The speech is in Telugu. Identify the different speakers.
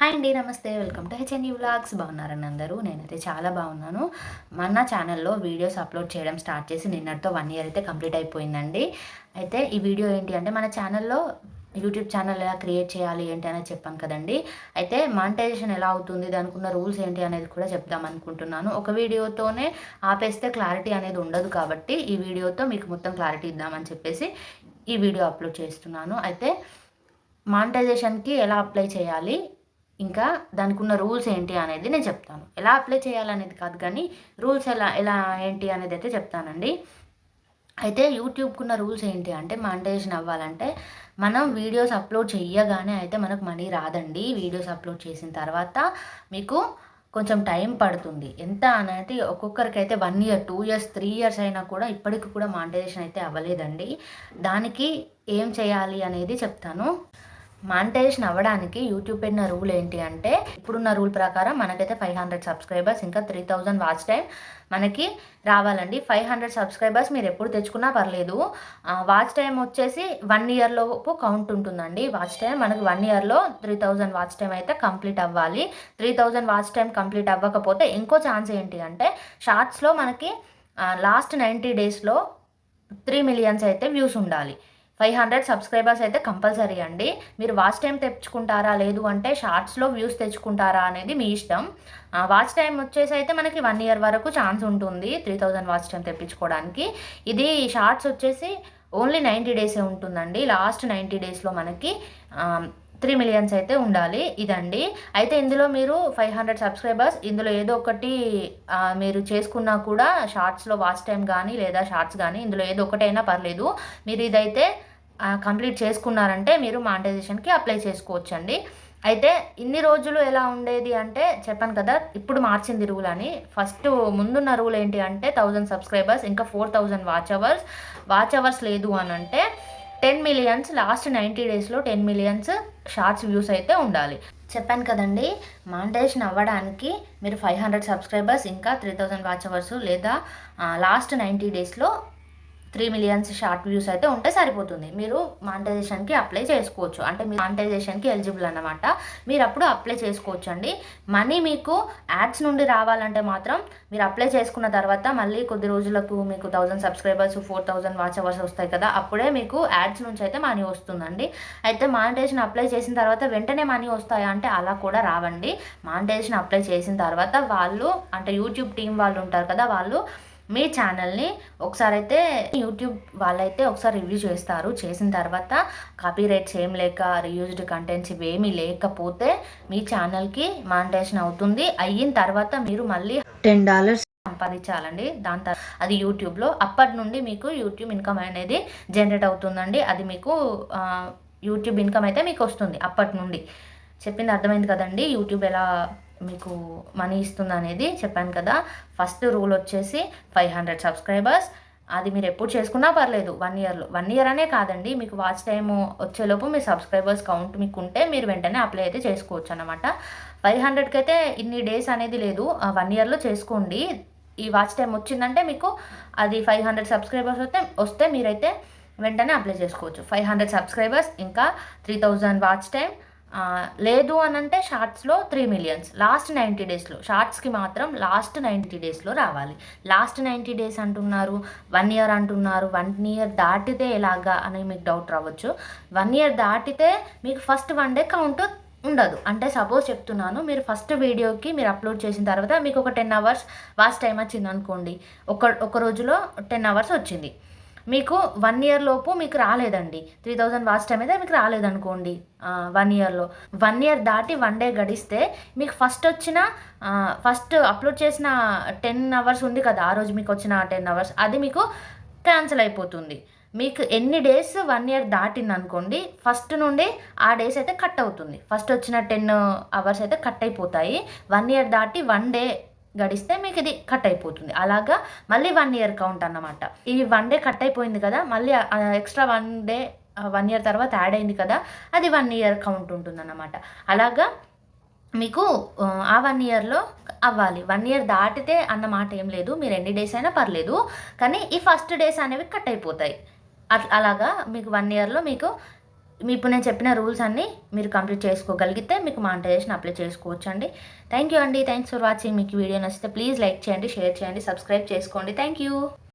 Speaker 1: హాయ్ అండి నమస్తే. Welcome to HNU vlogs. బాగున్నారని అందరూ? నేనైతే చాలా బాగున్నాను. మన ఛానల్లో వీడియోస్ అప్లోడ్ చేయడం స్టార్ట్ చేసి నిన్నటితో వన్ ఇయర్ అయితే కంప్లీట్ అయిపోయిందండి. అయితే ఈ వీడియో ఏంటి అంటే మన ఛానల్లో యూట్యూబ్ ఛానల్ ఎలా క్రియేట్ చేయాలి ఏంటి అనేది చెప్పాను కదండి. అయితే మానిటైజేషన్ ఎలా అవుతుంది దానికి ఉన్న రూల్స్ ఏంటి అనేది కూడా చెప్దాం అనుకుంటున్నాను. ఒక వీడియోతోనే ఆపేస్తే క్లారిటీ అనేది ఉండదు కాబట్టి ఈ వీడియోతో మీకు మొత్తం క్లారిటీ ఇద్దామని చెప్పేసి ఈ వీడియో అప్లోడ్ చేస్తున్నాను. అయితే మానిటైజేషన్కి ఎలా అప్లై చేయాలి ఇంకా దానికి ఉన్న రూల్స్ ఏంటి అనేది నేను చెప్తాను. ఎలా అప్లై చేయాలనేది కాదు కానీ రూల్స్ ఎలా ఎలా ఏంటి అనేది అయితే చెప్తానండి. అయితే యూట్యూబ్కి ఉన్న రూల్స్ ఏంటి అంటే మానిటైజేషన్ అవ్వాలంటే మనం వీడియోస్ అప్లోడ్ చెయ్యగానే అయితే మనకు మనీ రాదండి. వీడియోస్ అప్లోడ్ చేసిన తర్వాత మీకు కొంచెం టైం పడుతుంది. ఎంత అనేది ఒక్కొక్కరికి అయితే one year two years three years అయినా కూడా ఇప్పటికి కూడా మానిటైజేషన్ అయితే అవ్వలేదండి. దానికి ఏం చేయాలి అనేది చెప్తాను. మానిటైజేషన్ అవ్వడానికి యూట్యూబ్ పెట్టిన రూల్ ఏంటి అంటే ఇప్పుడున్న రూల్ ప్రకారం మనకైతే ఫైవ్ హండ్రెడ్ సబ్స్క్రైబర్స్ ఇంకా త్రీ థౌజండ్ వాచ్ టైం మనకి రావాలండి. ఫైవ్ హండ్రెడ్ సబ్స్క్రైబర్స్ మీరు ఎప్పుడు తెచ్చుకున్నా పర్లేదు. వాచ్ టైం వచ్చేసి వన్ ఇయర్లోపు కౌంట్ ఉంటుందండి. వాచ్ టైం మనకి వన్ ఇయర్లో త్రీ థౌజండ్ వాచ్ టైం అయితే కంప్లీట్ అవ్వాలి. Three thousand watch time complete అవ్వకపోతే ఇంకో ఛాన్స్ ఏంటి అంటే షార్ట్స్లో మనకి లాస్ట్ నైంటీ డేస్లో త్రీ మిలియన్స్ అయితే వ్యూస్ ఉండాలి. ఫైవ్ హండ్రెడ్ సబ్స్క్రైబర్స్ అయితే కంపల్సరీ అండి. మీరు వాచ్ టైం తెచ్చుకుంటారా లేదు అంటే షార్ట్స్లో వ్యూస్ తెచ్చుకుంటారా అనేది మీ ఇష్టం. వాచ్ టైం వచ్చేసి అయితే మనకి వన్ ఇయర్ వరకు ఛాన్స్ ఉంటుంది త్రీ థౌజండ్ వాచ్ టైం తెప్పించుకోవడానికి. ఇది షార్ట్స్ వచ్చేసి ఓన్లీ నైంటీ డేసే ఉంటుందండి. లాస్ట్ నైంటీ డేస్లో మనకి త్రీ మిలియన్స్ అయితే ఉండాలి ఇదండి. అయితే ఇందులో మీరు ఫైవ్ హండ్రెడ్ సబ్స్క్రైబర్స్ ఇందులో ఏదో ఒకటి మీరు చేసుకున్నా కూడా షార్ట్స్లో వాచ్ టైం కానీ లేదా షార్ట్స్ కానీ ఇందులో ఏదో ఒకటైనా పర్లేదు. మీరు ఇదైతే కంప్లీట్ చేసుకున్నారంటే మీరు మానిటైజేషన్కి అప్లై చేసుకోవచ్చండి. అయితే ఇన్ని రోజులు ఎలా ఉండేది అంటే చెప్పాను కదా ఇప్పుడు మార్చింది రూల్ అని. ఫస్ట్ ముందున్న రూల్ ఏంటి అంటే థౌజండ్ సబ్స్క్రైబర్స్ ఇంకా four thousand watch hours. Watch hours లేదు అని అంటే టెన్ మిలియన్స్ లాస్ట్ నైంటీ డేస్లో టెన్ మిలియన్స్ షార్ట్స్ వ్యూస్ అయితే ఉండాలి. చెప్పాను కదండి మానిటైజేషన్ అవ్వడానికి మీరు ఫైవ్ హండ్రెడ్ సబ్స్క్రైబర్స్ ఇంకా త్రీ థౌజండ్ వాచ్ అవర్స్ లేదా లాస్ట్ నైంటీ డేస్లో త్రీ మిలియన్స్ షార్ట్ వ్యూస్ అయితే ఉంటే సరిపోతుంది. మీరు మానిటైజేషన్కి అప్లై చేసుకోవచ్చు. అంటే మీరు మానిటైజేషన్కి ఎలిజిబుల్ అనమాట మీరు అప్పుడు అప్లై చేసుకోవచ్చు అండి మనీ మీకు యాడ్స్ నుండి రావాలంటే మాత్రం మీరు అప్లై చేసుకున్న తర్వాత మళ్ళీ కొద్ది రోజులకు మీకు thousand subscribers four thousand watch hours వస్తాయి కదా అప్పుడే మీకు యాడ్స్ నుంచి అయితే మనీ వస్తుందండి. అయితే మానిటైజేషన్ అప్లై చేసిన తర్వాత వెంటనే మనీ వస్తాయా అంటే అలా కూడా రావండి. మానిటైజేషన్ అప్లై చేసిన తర్వాత వాళ్ళు అంటే యూట్యూబ్ టీం వాళ్ళు ఉంటారు కదా వాళ్ళు మీ ఛానల్ని ఒకసారి అయితే యూట్యూబ్ వాళ్ళైతే ఒకసారి రివ్యూ చేస్తారు. చేసిన తర్వాత కాపీ రైట్స్ ఏం లేక రియూజ్డ్ కంటెంట్స్ ఇవేమీ లేకపోతే మీ ఛానల్కి మానిటైజేషన్ అవుతుంది. అయిన తర్వాత మీరు మళ్ళీ టెన్ డాలర్స్ సంపాదించాలండి. దాని తర్వాత అది యూట్యూబ్లో. అప్పటి నుండి మీకు యూట్యూబ్ ఇన్కమ్ అనేది జనరేట్ అవుతుందండి. అది మీకు యూట్యూబ్ ఇన్కమ్ అయితే మీకు వస్తుంది అప్పటి నుండి. చెప్పింది అర్థమైంది కదండి? యూట్యూబ్ ఎలా మీకు మనీ ఇస్తుంది అనేది చెప్పాను కదా. ఫస్ట్ రూల్ వచ్చేసి ఫైవ్ హండ్రెడ్ సబ్స్క్రైబర్స్. అది మీరు ఎప్పుడు చేసుకున్నా పర్లేదు. వన్ ఇయర్లో. వన్ ఇయర్ అనే కాదండి. మీకు వాచ్ టైం వచ్చేలోపు మీ సబ్స్క్రైబర్స్ కౌంట్ మీకు ఉంటే మీరు వెంటనే అప్లై అయితే చేసుకోవచ్చు అనమాట ఫైవ్ హండ్రెడ్కి అయితే ఇన్ని డేస్ అనేది లేదు. వన్ ఇయర్లో చేసుకోండి. ఈ వాచ్ టైం వచ్చిందంటే మీకు అది ఫైవ్ హండ్రెడ్ సబ్స్క్రైబర్స్ వస్తే వస్తే మీరైతే వెంటనే అప్లై చేసుకోవచ్చు. ఫైవ్ హండ్రెడ్ సబ్స్క్రైబర్స్ ఇంకా త్రీ థౌజండ్ వాచ్ టైం లేదు అని అంటే షార్ట్స్లో త్రీ మిలియన్స్. లాస్ట్ నైంటీ డేస్లో. షార్ట్స్కి మాత్రం లాస్ట్ నైంటీ డేస్లో రావాలి. లాస్ట్ నైంటీ డేస్ అంటున్నారు వన్ ఇయర్ అంటున్నారు వన్ ఇయర్ దాటితే ఎలాగా అని మీకు డౌట్ రావచ్చు. వన్ ఇయర్ దాటితే మీకు ఫస్ట్ వన్ డే కౌంట్ ఉండదు. అంటే సపోజ్ చెప్తున్నాను మీరు ఫస్ట్ వీడియోకి మీరు అప్లోడ్ చేసిన తర్వాత మీకు ఒక టెన్ అవర్స్ వాచ్ టైం వచ్చింది అనుకోండి ఒక ఒక రోజులో టెన్ అవర్స్ వచ్చింది. మీకు వన్ ఇయర్ లోపు మీకు రాలేదండి. త్రీ థౌజండ్ వాచ్ టైం అయితే మీకు రాలేదనుకోండి. వన్ ఇయర్లో వన్ ఇయర్ దాటి వన్ డే గడిస్తే మీకు ఫస్ట్ వచ్చిన ఫస్ట్ అప్లోడ్ చేసిన టెన్ అవర్స్ ఉంది కదా. ఆ రోజు మీకు వచ్చిన టెన్ అవర్స్ అది మీకు క్యాన్సిల్ అయిపోతుంది. మీకు ఎన్ని డేస్ వన్ ఇయర్ దాటింది అనుకోండి ఫస్ట్ నుండి ఆ డేస్ అయితే కట్ అవుతుంది. ఫస్ట్ వచ్చిన టెన్ అవర్స్ అయితే కట్ అయిపోతాయి. వన్ ఇయర్ దాటి వన్ డే గడిస్తే మీకు ఇది కట్ అయిపోతుంది అలాగా మళ్ళీ వన్ ఇయర్ కౌంట్ అన్నమాట. ఈ వన్ డే కట్ అయిపోయింది కదా మళ్ళీ extra one day one year తర్వాత యాడ్ అయింది కదా అది వన్ ఇయర్ కౌంట్ ఉంటుంది అన్నమాట అలాగా మీకు ఆ వన్ ఇయర్లో అవ్వాలి. వన్ ఇయర్ దాటితే అన్న మాట ఏం లేదు. మీరు ఎన్ని డేస్ అయినా పర్లేదు. కానీ ఈ ఫస్ట్ డేస్ అనేవి కట్ అయిపోతాయి అట్ అలాగా మీకు వన్ ఇయర్లో మీకు ఇప్పుడు నేను చెప్పిన రూల్స్ అన్నీ మీరు కంప్లీట్ చేసుకోగలిగితే మీకు మానిటైజేషన్ అప్లై చేసుకోవచ్చు అండి థ్యాంక్ యూ అండి. Thanks for watching. మీకు వీడియో నచ్చితే ప్లీజ్ లైక్ చేయండి షేర్ చేయండి సబ్స్క్రైబ్ చేసుకోండి. Thank you